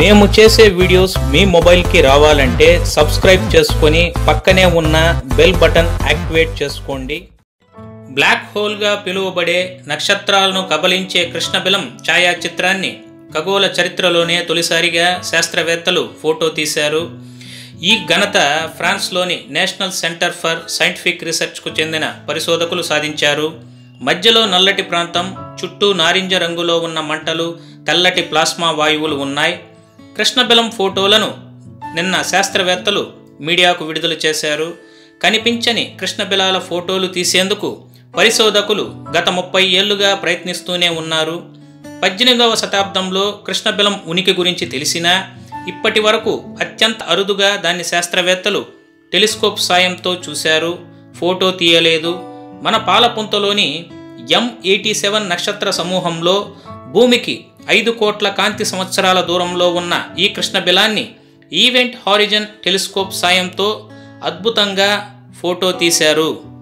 మేము చేసే వీడియోస్ మీ మొబైల్కి రావాలంటే సబ్స్క్రైబ్ చేసుకొని పక్కనే ఉన్న బెల్ బటన్ యాక్టివేట్ చేసుకోండి. బ్లాక్ హోల్గా పిలువబడే నక్షత్రాలను కబలించే కృష్ణబిలం ఛాయాచిత్రాన్ని ఖగోళ చరిత్రలోనే తొలిసారిగా శాస్త్రవేత్తలు ఫోటో తీశారు. ఈ ఘనత ఫ్రాన్స్లోని నేషనల్ సెంటర్ ఫర్ సైంటిఫిక్ రీసెర్చ్కు చెందిన పరిశోధకులు సాధించారు. మధ్యలో నల్లటి ప్రాంతం చుట్టూ నారింజ రంగులో ఉన్న మంటలు తెల్లటి ప్లాస్మా వాయువులు ఉన్నాయి. కృష్ణబిలం ఫోటోలను నిన్న శాస్త్రవేత్తలు మీడియాకు విడుదల చేశారు. కనిపించని కృష్ణబిలాల ఫోటోలు తీసేందుకు పరిశోధకులు గత ముప్పై ఏళ్ళుగా ప్రయత్నిస్తూనే ఉన్నారు. పద్దెనిమిదవ శతాబ్దంలో కృష్ణబిలం ఉనికి గురించి తెలిసినా ఇప్పటి వరకు అత్యంత అరుదుగా దాన్ని శాస్త్రవేత్తలు టెలిస్కోప్ సాయంతో చూశారు. ఫోటో తీయలేదు. మన పాలపుంతలోని ఎం ఎయిటీ సెవెన్ నక్షత్ర సమూహంలో భూమికి ఐదు కోట్ల కాంతి సంవత్సరాల దూరంలో ఉన్న ఈ కృష్ణబిలాన్ని ఈవెంట్ హారిజన్ టెలిస్కోప్ సాయంతో అద్భుతంగా ఫోటో తీశారు.